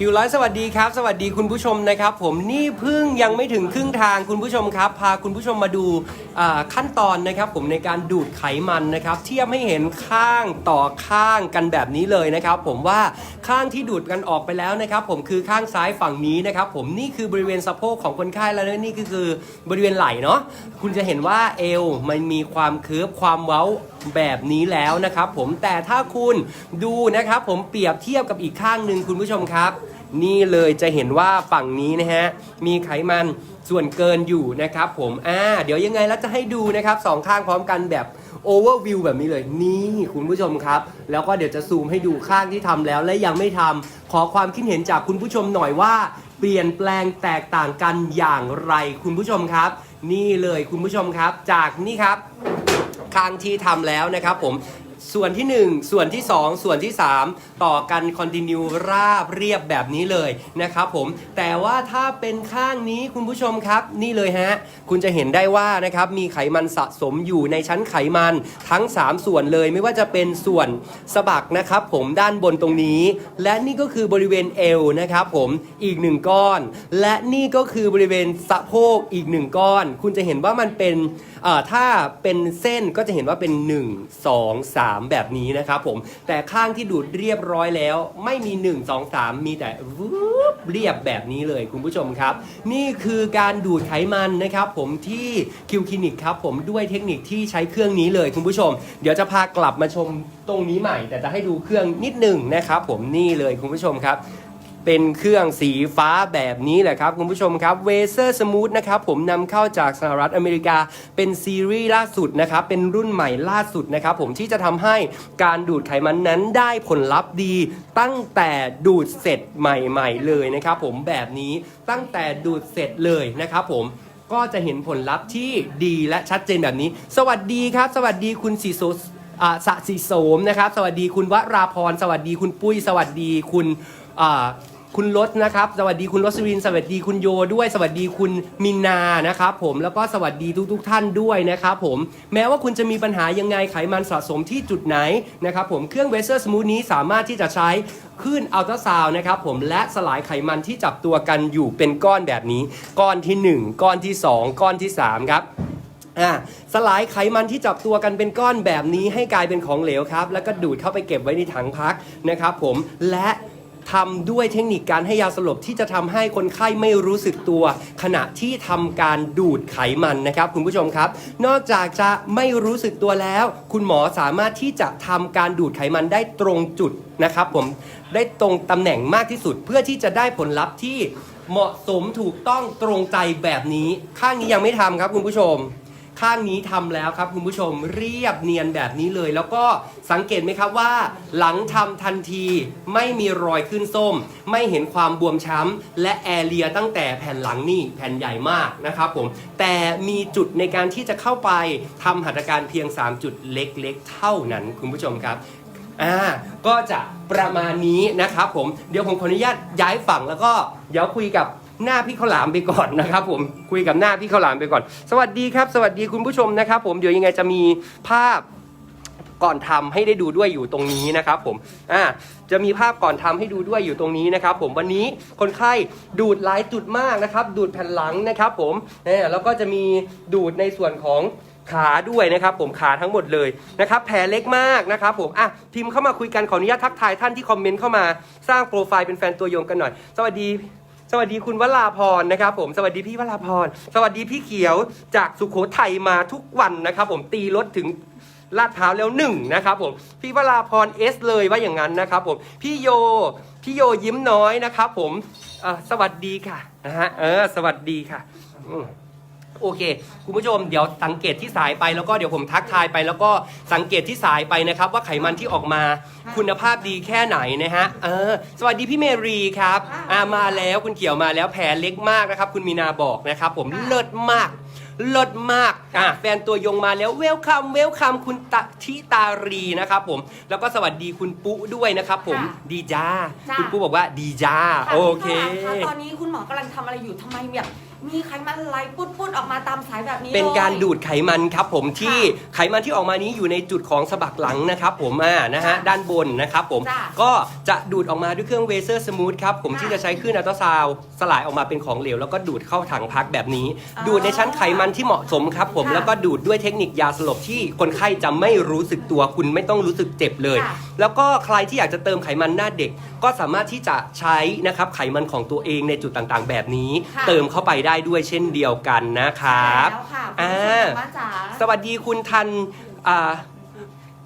คิวร้อยสวัสดีครับ สวัสดีคุณผู้ชมนะครับ ผมนี่เพิ่งยังไม่ถึงครึ่งทางคุณผู้ชมครับ พาคุณผู้ชมมาดูขั้นตอนนะครับผมในการดูดไขมันนะครับ เทียบให้เห็นข้างต่อข้างกันแบบนี้เลยนะครับ ผมว่าข้างที่ดูดกันออกไปแล้วนะครับ ผมคือข้างซ้ายฝั่งนี้นะครับ ผมนี่คือบริเวณสะโพกของคนไข้แล้วนี่ก็คือบริเวณไหล่เนาะคุณจะเห็นว่าเอวมันมีความเคิร์ฟความเว้าแบบนี้แล้วนะครับผมแต่ถ้าคุณดูนะครับผมเปรียบเทียบกับอีกข้างหนึ่งคุณผู้ชมครับ นี่เลยจะเห็นว่าฝั่งนี้นะฮะมีไขมันส่วนเกินอยู่นะครับผมอ่าเดี๋ยวยังไงแล้วจะให้ดูนะครับสองข้างพร้อมกันแบบโอเวอร์วิวแบบนี้เลยนี่คุณผู้ชมครับ แล้วก็เดี๋ยวจะซูมให้ดูข้างที่ทำแล้วและยังไม่ทำขอความคิดเห็นจากคุณผู้ชมหน่อยว่า เปลี่ยนแปลงแตกต่างกันอย่างไรคุณผู้ชมครับ นี่เลยคุณผู้ชมครับ จากนี่ครับ ครั้งที่ทำแล้วนะครับผม ส่วนที่ 1 ส่วนที่ 2 ส่วนที่ 3 ต่อกันคอนติเนียราบเรียบแบบนี้เลยนะครับผมแต่ว่าถ้าเป็นข้างนี้คุณผู้ชมครับ นี่เลยฮะ คุณจะเห็นได้ว่านะครับมีไขมันสะสมอยู่ในชั้นไขมันทั้ง 3 ส่วนเลยไม่ว่าจะเป็นส่วนสะบักนะครับผมด้านบนตรงนี้ และนี่ก็คือบริเวณเอวนะครับผมอีกหนึ่งก้อน และนี่ก็คือบริเวณสะโพกอีกหนึ่งก้อน คุณจะเห็นว่ามันเป็นถ้าเป็นเส้นก็จะเห็นว่าเป็น 1 2 3แบบนี้นะครับผม แต่ข้างที่ดูดเรียบร้อยแล้ว ไม่มี 1 2 3 มีแต่วืบเรียบแบบนี้เลยคุณผู้ชมครับ นี่คือการดูดไขมันนะครับผมที่คิวคลินิกครับผมด้วยเทคนิคที่ใช้เครื่องนี้เลยคุณผู้ชม เดี๋ยวจะพากลับมาชมตรงนี้ใหม่ แต่จะให้ดูเครื่องนิดหนึ่งนะครับผมนี่เลยคุณผู้ชมครับ เป็นเครื่องสีฟ้าแบบนี้แหละครับคุณผู้ชมครับเวเซอร์สมูทนะครับผมนำเข้าจากสหรัฐอเมริกาเป็นซีรีส์ล่าสุดนะครับเป็นรุ่นใหม่ล่าสุดนะครับผมที่จะทำให้การดูดไขมันนั้นได้ผลลัพธ์ดี ตั้งแต่ดูดเสร็จใหม่ ๆ เลยนะครับผมแบบนี้ตั้งแต่ดูดเสร็จเลยนะครับผมก็จะเห็นผลลัพธ์ที่ดีและชัดเจนแบบนี้ สวัสดีครับ สวัสดีคุณสีโซสะสิโสมนะครับ สวัสดีคุณวราพร สวัสดีคุณปุ้ย สวัสดีคุณ คุณรถนะครับ สวัสดีคุณรสวิน สวัสดีคุณโยด้วย สวัสดีคุณมินนานะครับผม แล้วก็สวัสดีทุกๆทท่านด้วยนะครับผม แม้ว่าคุณจะมีปัญหายังไงไขมันสะสมที่จุดไหนนะครับผม เครื่องเวเซอร์สมูทนี้สามารถที่จะใช้คลื่นอัลตราซาวนะครับผม และสลายไขมันที่จับตัวกันอยู่เป็นก้อนแบบนี้ ก้อนทีหนึ่1 ก้อนที่ 2 ก้อนที่ 3 ครับอ่าสลายไขมันที่จับตัวกันเป็นก้อนแบบนี้ให้กลายเป็นของเหลวครับ แล้วก็ดูดเข้าไปเก็บไว้ในถังพักนะครับผม และ ทำด้วยเทคนิคการให้ยาสลบที่จะทำให้คนไข้ไม่รู้สึกตัว ขณะที่ทำการดูดไขมันนะครับ คุณผู้ชมครับ นอกจากจะไม่รู้สึกตัวแล้ว คุณหมอสามารถที่จะทำการดูดไขมันได้ตรงจุดนะครับ ผมได้ตรงตำแหน่งมากที่สุด เพื่อที่จะได้ผลลัพธ์ที่เหมาะสมถูกต้องตรงใจแบบนี้ ข้างนี้ยังไม่ทำครับคุณผู้ชม ข้างนี้ทำแล้วครับคุณผู้ชมเรียบเนียนแบบนี้เลย แล้วก็สังเกตไหมครับว่า หลังทำทันทีไม่มีรอยขึ้นส้ม ไม่เห็นความบวมช้ำและแอเรียตั้งแต่แผ่นหลังนี่แผ่นใหญ่มากนะครับผมแต่มีจุดในการที่จะเข้าไปทำหัตถการเพียง 3 จุดเล็กๆ เท่านั้นคุณผู้ชมครับอ่าก็จะประมาณนี้นะครับผมเดี๋ยวผมขออนุญาตย้ายฝั่งแล้วก็เดี๋ยวคุยกับ หน้าพี่ข้าวหลามไปก่อนนะครับผมคุยกับหน้าพี่ข้าวหลามไปก่อน สวัสดีครับ สวัสดีคุณผู้ชมนะครับผมเดี๋ยวยังไงจะมีภาพก่อนทำให้ได้ดูด้วยอยู่ตรงนี้นะครับผมอ่าจะมีภาพก่อนทำให้ดูด้วยอยู่ตรงนี้นะครับผมวันนี้คนไข้ดูดหลายจุดมากนะครับ ดูดแผ่นหลังนะครับผมเนี่ยแล้วก็จะมีดูดในส่วนของขาด้วยนะครับผมขาทั้งหมดเลยนะครับแผลเล็กมากนะครับผมอะพิมพ์เข้ามาคุยกันขออนุญาตทักทายท่านที่คอมเมนต์เข้ามาสร้างโปรไฟล์เป็นแฟนตัวยงกันหน่อย สวัสดี สวัสดีคุณวราพรนะครับผมสวัสดีพี่วราพรสวัสดีพี่เขียวจากสุโขทัยมาทุกวันนะครับ ผมตีรถถึงลาดพร้าวแล้วหนึ่งนะครับผมพี่วราพรเอสเลยว่าอย่างนั้นนะครับผมพี่โยพี่โยยิ้มน้อยนะครับผมสวัสดีค่ะนะฮะเออสวัสดีค่ะ โอเค คุณผู้ชมเดี๋ยวสังเกตที่สายไปแล้วก็เดี๋ยวผมทักทายไป แล้วก็สังเกตที่สายไปนะครับ ว่าไขมันที่ออกมาคุณภาพดีแค่ไหนนะฮะเออสวัสดีพี่เมรีครับอ่ามาแล้วคุณเขียวมาแล้วแผลเล็กมากนะครับ คุณมีนาบอกนะครับ ผมเลิศมากเลิศมากอะแฟนตัวยงมาแล้วเวลคัมเวลคัมคุณตะทิตารีนะครับผมแล้วก็สวัสดีคุณปุ๊ด้วยนะครับผมค่ะดีจ้าจ้า คุณปุ๊บอกว่าดีจ้าค่ะโอเคณหมอคะตอนนี้คุณหมอกำลังทำอะไรอยู่ทำไมแบบ มีไขมันไหลปุดๆออกมาตามสายแบบนี้เป็นการลย ดูดไขมันครับผมที่ไขมันที่ออกมานี้อยู่ในจุดของสะบักหลังนะครับผมอ่านะฮะจ้ะด้านบนนะครับผมจ้ะก็จะดูดออกมาด้วยเครื่องเวเซอร์สมูทครับผมค่ะที่จะใช้คลื่นอัลตราซาวด์สลายออกมาเป็นของเหลว แล้วก็ดูดเข้าถังพักแบบนี้ อ๋อดูดในชั้นไขมันที่เหมาะสมครับผมค่ะแล้วก็ดูดด้วยเทคนิคยาสลบที่คนไข้จะไม่รู้สึกตัวคุณไม่ต้องรู้สึกเจ็บเลย ค่ะแล้วก็ใครที่อยากจะเติมไขมันหน้าเด็ก ก็สามารถที่จะใช้นะครับไขมันของตัวเองในจุดต่างๆ แบบนี้ ค่ะ เติมเข้าไปได้ด้วยเช่นเดียวกันนะครับแล้วค่ะคุณอ่าผู้ชมทางบ้านจ๋าสวัสดีคุณทันอ่า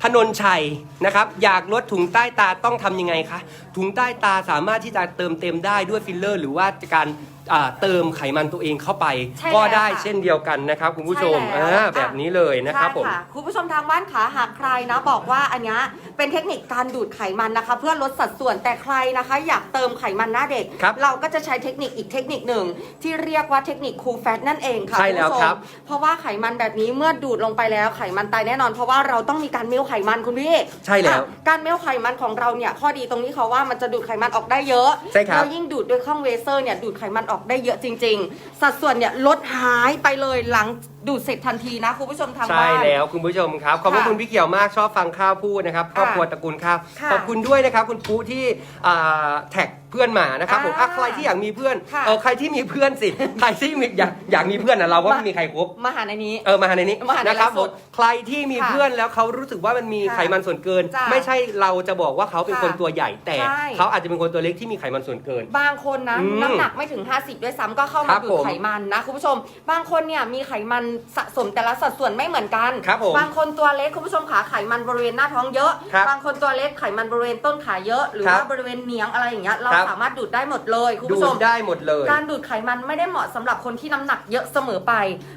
ธนนชัยนะครับ อยากลดถุงใต้ตาต้องทำยังไงคะถุงใต้ตาสามารถที่จะเติมเต็มได้ด้วยฟิลเลอร์ หรือว่าการอ่าเติมไขมันตัวเองเข้าไป ใช่ก็แล้วได้ค่ะ เช่นเดียวกันนะครับคุณผู้ชมใช่แล้วอ่าอะแบบนี้เลยนะครับผม ใช่คุณผู้ชมทางบ้านขาหากใครนะบอกว่าอันเนี้ยเป็นเทคนิคการดูดไขมันนะคะ เพื่อลดสัดส่วนแต่ใครนะคะ อยากเติมไขมันหน้าเด็ก ครับเราก็จะใช้เทคนิคอีกเทคนิคหนึ่ง ที่เรียกว่าเทคนิคคูลแฟตนั่นเองค่ะใช่แล้วณผู้ชมครับ เพราะว่าไขมันแบบนี้เมื่อดูดลงไปแล้วไขมันตายแน่นอน เพราะว่าเราต้องมีการเมลไขมันคุณพี่ ใช่แล้ว อะการเมลไขมันของเราเนี่ยข้อดีตรงนี้เขาว่ามันจะดูดไขมันออกได้เยอะใช่ครับแล้วยิ่งดูดด้วยเครื่องเวเซอร์เนี่ยดูดไขมันออกได้เยอะจริง ๆ สัดส่วนเนี่ยลดหายไปเลยหลัง ดูดเสร็จทันทีนะคุณผู้ชมทางใช่บ้านแล้วคุณผู้ชมครับ ขอบพระค่ะคุณพี่เขียวมากชอบฟังข้าวพูดนะครับครอบครัวตระกูลข้าวค่ะขอบคุณด้วยนะครับคุณปุ๊ที่อ่าแท็กเพื่อนมานะครับผมอะอ่าใครที่อยากมีเพื่อนค่ะเออใครที่มีเพื่อนสิ ใครที่มีอยากอยากมีเพื่อนนะเราก็ไม่มีใครครบ มาหาในนี้ เออมาในนี้มาในนะครับไลฟ์ผสมดใครที่มีค่ะเพื่อนแล้วเขารู้สึกว่ามันมีค่ะไขมันส่วนเกิน จ้ะไม่ใช่เราจะบอกว่าเขาเป็นค่ะคนตัวใหญ่ แต่ใช่ เขาอาจจะเป็นคนตัวเล็กที่มีไขมันส่วนเกิน บางคนนะอืมน้ำหนักไม่ถึง 50 ด้วยซ้ำก็เข้าครัมาบดูดผมไขมันนะคุณผู้ชม บางคนเนี่ยมีไขมันสะสมแต่ละสัดส่วนไม่เหมือนกัน ครับผมบางคนตัวเล็กคุณผู้ชมขาไขมันบริเวณหน้าท้องเยอะ ครับบางคนตัวเล็กไขมันบริเวณต้นขาเยอะ หรือครับว่าบริเวณเนียงอะไรอย่างเงี้ย เราครับ สามารถดูดได้หมดเลยคุณดูผู้ชดม ได้หมดเลย การดูดไขมันไม่ได้เหมาะสำหรับคนที่น้ำหนักเยอะเสมอไป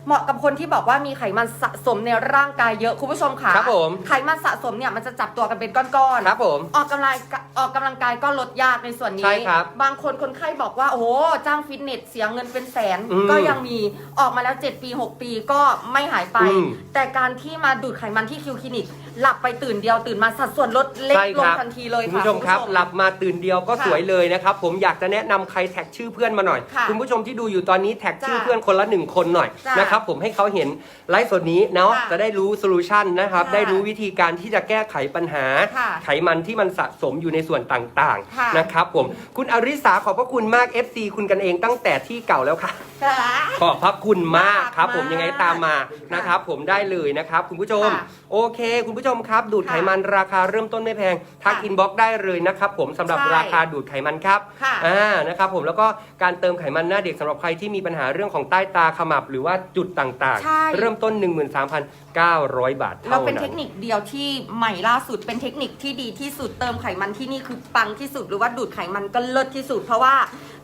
เหมาะกับคนที่บอกว่ามีไขมันสะสมในร่างกายเยอะคุณผู้ชมค่ะครับผม ไขมันสะสมเนี่ยมันจะจับตัวกันเป็นก้อนๆ ครับผม ออกกำลังกายออกกำลังกายก็ลดยากในส่วนนี้ใช่ครับบางคนคนไข้บอกว่า โอ้โหจ้างฟิตเนสเสียเงินเป็นแสน อืมก็ยังมีออกมาแล้ว 7 ปี 6 ปีก็ไม่หายไป อืมแต่การที่มาดูดไขมันที่คิวคลินิก หลับไปตื่นเดียวตื่นมาสัดส่วนลดเล็กใช่ลคงรับทันทีเลยคุณค่ะผู้ชมครับหลับมาตื่นเดียวก็ค่ะสวยเลยนะครับ ผมอยากจะแนะนำใครแท็กชื่อเพื่อนมาหน่อยค่ะคุณผู้ชมที่ดูอยู่ตอนนี้แท็กชื่อจ้ะเพื่อนคนละหนึ่งคนหน่อยจ้ะนะครับผมให้เขาเห็นไลฟ์สดนี้เนาะค่ะจะได้รู้โซลูชันนะครับค่ะได้รู้วิธีการที่จะแก้ไขปัญหา ค่ะไขมันที่มันสะสมอยู่ในส่วนต่างค่ะ ๆนะครับผมคุณอริสาขอบพระคุณมาก FC คุณกันเองตั้งแต่ที่เก่าแล้วค่ะ ค่ะ ขอบพระคุณมากครับมากผมยังไงตามมานะครับ ผมได้เลยนะครับ คุณผู้ชม ค่ะ โอเค คุณผู้ชมครับ ดูดค่ะไขมันราคาเริ่มต้นไม่แพง ทักค่ะอินบ็อกได้เลยนะครับผมสำหรับใช่ราคาดูดไขมันครับค่ะอ่านะครับผมแล้วก็การเติมไขมันหน้าเด็กสำหรับใครที่มีปัญหาเรื่องของใต้ตาขมับหรือว่าจุดต่างใช่ๆเริ่มต้น 13,900 บาทเราเท่าเป็นนั้เทนคนิคเดียวที่ใหม่ล่าสุดเป็นเทคนิคที่ดีที่สุดเติมไขมันที่นี่คือปังที่สุดหรือว่าดูดไขมันก็เลิศที่สุด เพราะว่า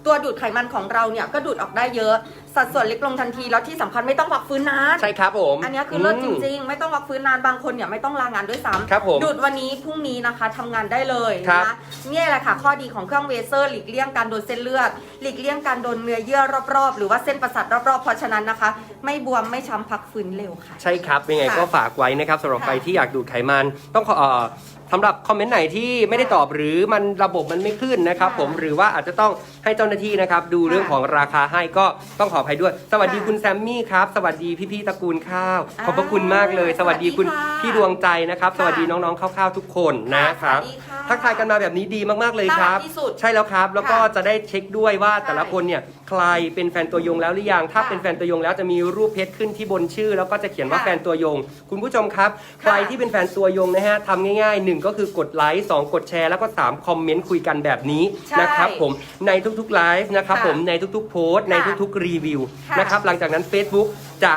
ตัวดูดไขมันของเราเนี่ยก็ดูดออกได้เยอะสัดส่วนเล็กลงทันทีแล้วที่สำคัญไม่ต้องพักฟื้นนาน ใช่ครับผมอันเนี้ยคือเลิศจริงๆ ไม่ต้องพักฟื้นนานบางคนเนี่ยไม่ต้องลางานด้วยซ้ำครับผมดูดวันนี้พรุ่งนี้นะคะทำงานได้เลยครับนะเนี่ยแหละค่ะข้อดีของเครื่องเวเซอร์ หลีกเลี่ยงการโดนเส้นเลือด หลีกเลี่ยงการโดนเนื้อเยื่อรอบๆ หรือว่าเส้นประสาทรอบๆ เพราะฉะนั้นนะคะ ไม่บวมไม่ช้ำพักฟื้นเร็วค่ะ ใช่ครับยังไงค่ะก็ฝากไว้นะครับสำหรับค่ะใครที่อยากดูดไขมัน ต้องขอเอ่อสำหรับคอมเมนต์ไหนที่ไม่ได้ตอบหรือมันระบบมันไม่ขึ้นนะครับ ค่ะผมหรือว่าอาจจะต้องให้เจ้าหน้าที่นะครับ ดูค่ะเรื่องของราคาให้ก็ต้องขออภัยด้วย สวัสดีค่ะคุณแซมมี่ครับ สวัสดีพี่ๆตระกูลข้าวอ่าขอบพระคุณมากเลย สวัสดีคุณสวัสดีค่ะพี่ดวงใจนะครับ ค่ะสวัสดีน้องๆข้าวๆทุกคนนะครับ สวัสดีค่ะทักทายกันมาแบบนี้ดีมากๆเลยครับ น่ารักที่สุดใช่แล้วครับ แล้วก็ค่ะจะได้เช็คด้วยว่าแต่ละใช่คนเนี่ยใครเป็นแฟนตัวยงแล้วหรือยัง ถ้าค่ะเป็นแฟนตัวยงแล้วจะมีรูปเพชรขึ้นที่บนชื่อ แล้วก็จะเขียนว่าค่ะแฟนตัวยง คุณผู้ชมครับ ใครที่เป็นแฟนตัวยงนะฮะทำง่ายๆหนึ่งก็คือกดไลค์สองกดแชร์แล้วก็สามคอมเมนต์คุยกันแบบนี้ใช่นะครับผมในทุกๆไลฟ์นะครับค่ะผมในทุกๆโพสต์ในค่ะ ทุกๆรีวิวค่ะ นะครับหลังจากนั้น Facebook จะ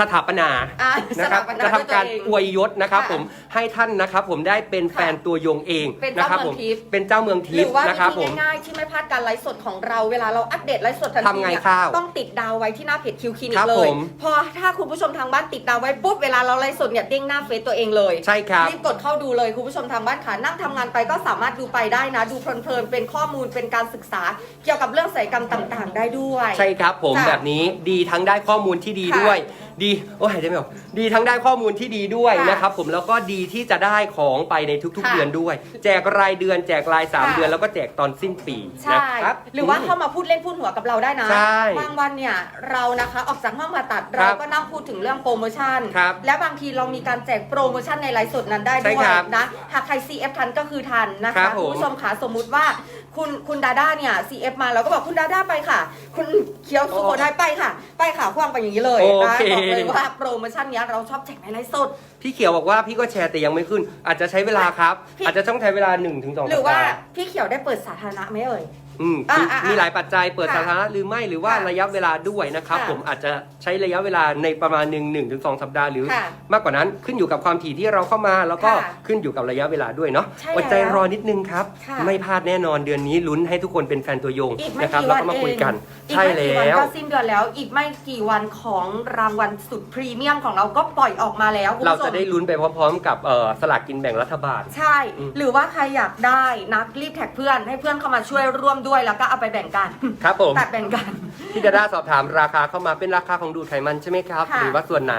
สถาปนาอ่านะครับสถาปนาจะทำการด้วยตัวเองอวยยศนะครับ ค่ะผมให้ท่านนะครับ ผมได้เป็นแฟนตัวยงเองเป็นนะเจ้าครับเมืผองมทิพย์ เป็นเจ้าเมืองหทิรืพอย์ว่านะครับวิผธีม ง่ายๆที่ไม่พลาดการไลฟ์สดของเราเวลาเราอัปเดตไลฟ์สดทันทีทำไงเนี่ยข้าวต้องติดดาวไว้ที่หน้าเพจคิวคลินิครักบเลผย มพอถ้าคุณผู้ชมทางบ้านติดดาวไว้ปุ๊บเวลาเราไลฟ์สดเนี่ยเด้งหน้าเฟซตัวเองเลยใช่ครับ รีบกดเข้าดูเลยคุณผู้ชมทางบ้านค่ะนั่งทำงานไปก็สามารถดูไปได้นะ ดูเพลินๆเป็นข้อมูลเป็นการศึกษา เกี่ยวกับเรื่องศัลยกรรมต่างๆ ได้ด้วย ใช่ครับผมจ้ะแบบนี้ดีทั้งได้ข้อมูลที่ดีค่ะด้วยดีโอ้หายใจไม่ออกดีทั้งได้ข้อมูลที่ดีด้วยค่ะนะครับผมแล้วก็ดีที่จะได้ของไปในทุกๆค่ะ เดือนด้วย แจกรายเดือนแจกราย 3 ค่ะ เดือนแล้วก็แจกตอนสิ้นปีใช่ นะครับ หรือว่ามเข้ามาพูดเล่นพูดหัวกับเราได้นะ ใช่บางวันเนี่ยเรานะคะออกจากห้องผ่าตัดครัเราบก็นั่งพูดถึงเรื่องโปรโมชั่น ครับและบางทีเรามีการแจกโปรโมชั่นในไลฟ์สดนั้นได้ใช่ด้วยครับนะ หากใคร CF ทันก็คือทันนะครัคะบผมคุณผู้ชมขาสมมุติว่า คุณคุณดาด้าเนี่ย CF มาเราก็บอกคุณดาด้าไปค่ะ คุณเคียวสุโขทัยไปค่ะ ไปค่ะคว้างไปอย่างนี้เลยโอนะเค บอกเลยว่าโปรโมชั่นเนี้ยเราชอบแจกในไลฟ์สด พี่เขียวบอกว่าพี่ก็แชร์แต่ยังไม่ขึ้น อาจจะใช้เวลาครับ พี่ อาจจะต้องใช้เวลา1นถึงสองหรือว่าพี่เขียวได้เปิดสาธารณะไหมเอ่ยอืมอ่ามีอ่าอ่ามีมีหลายปัจจัยเปิดค่ะสาธารณะหรือไม่หรือว่าค่ะระยะเวลาด้วยนะครับ ค่ะผมอาจจะใช้ระยะเวลาในประมาณหนึ่งหนึ่งถึงสองสัปดาห์หรือ ค่ะมากกว่านั้นขึ้นอยู่กับความถี่ที่เราเข้ามา แล้วก็ค่ะขึ้นอยู่กับระยะเวลาด้วยเนาะใช่อดใจแล้วรอนิดนึงครับ ค่ะไม่พลาดแน่นอนเดือนนี้ลุ้นให้ทุกคนเป็นแฟนตัวยงอีกไม่นะครับกี่แล้ววันก็มาเอคุยงกันอีกใช่ไม่กี่วันแล้วก็สิ้นเดือนแล้ว อีกไม่กี่วันของรางวัลสุดพรีเมียมของเราก็ปล่อยออกมาแล้วคุณเราผู้ชจะม ได้ลุ้นไปพร้อมๆ กับเอ่อสลากกินแบ่งรัฐบาล ใช่ อืมหรือว่าใครอยากได้นะรีบแท็กเพื่อนให้เพื่อนเข้ามาช่วยร่วมด้วยแล้วก็เอาไปแบ่งกันครับผม ตัดแบ่งกัน พี่ดาด้าสอบถามราคาเข้ามาเป็นราคาของดูดไขมันใช่ไหมครับ ค่ะหรือว่าส่วนไหน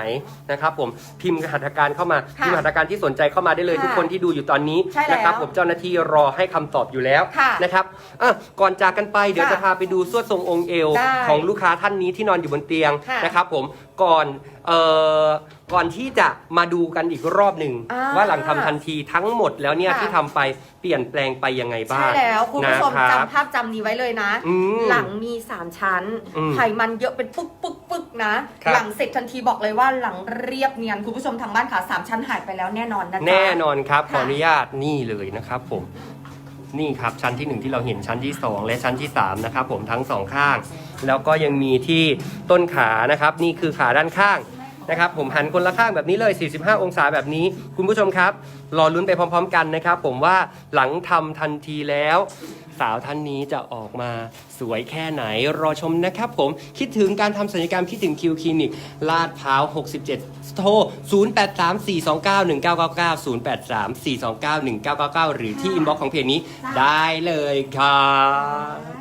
นะครับผมพิมพ์หัตถการเข้ามาค่ะพิมพ์หัตถการที่สนใจเข้ามาได้เลยค่ะทุกคนที่ดูอยู่ตอนนี้ใช่แล้วนะครับผมเจ้าหน้าที่รอให้คำตอบอยู่แล้วค่ะนะครับอะก่อนจากกันไปเดี๋ยวค่ะจะพาไปดูสวดทรงองค์เอวได้ของลูกค้าท่านนี้ที่นอนอยู่บนเตียงค่ะนะครับผมก่อนเอ่อ ก่อนที่จะมาดูกันอีกรอบหนึ่งอ่าว่าหลังทำทันทีทั้งหมดแล้วเนี่ยค่ะ ที่ทำไปเปลี่ยนแปลงไปยังไงบ้าใช่งแล้วคุณผู้ชมนะครับ จำภาพจำนี้ไว้เลยนะ อืมหลังมี 3 ชั้น อืมไขมันเยอะเป็นปึ๊กปึ๊กปึ๊กนะ ครับ หลังเสร็จทันทีบอกเลยว่าหลังเรียบเนียน คุณผู้ชมทางบ้านค่ะสามชั้นหายไปแล้วแน่นอนนะจ๊ะ แน่นอนครับ ขค่ะ ออนุญาตนี่เลยนะครับผม นี่ครับชั้นที่1 ที่เราเห็นชั้นที่ 2 และชั้นที่ 3 นะครับผมทั้งสองข้าง แล้วก็ยังมีที่ต้นขานะครับ นี่คือขาด้านข้าง นะครับผมหันคนละข้างแบบนี้เลย 45 องศาแบบนี้ คุณผู้ชมครับรอลุ้นไปพร้อม ๆ กันนะครับ ผมว่าหลังทำทันทีแล้ว สาวท่านนี้จะออกมาสวยแค่ไหนรอชมนะครับ ผมคิดถึงการทำศัลยกรรมคิดถึงคิวคลินิกลาดพร้าว 67 โทร 0834291999 0834291999 หรือที่อินบ็อกซ์ของเพจนี้ได้เลยครับ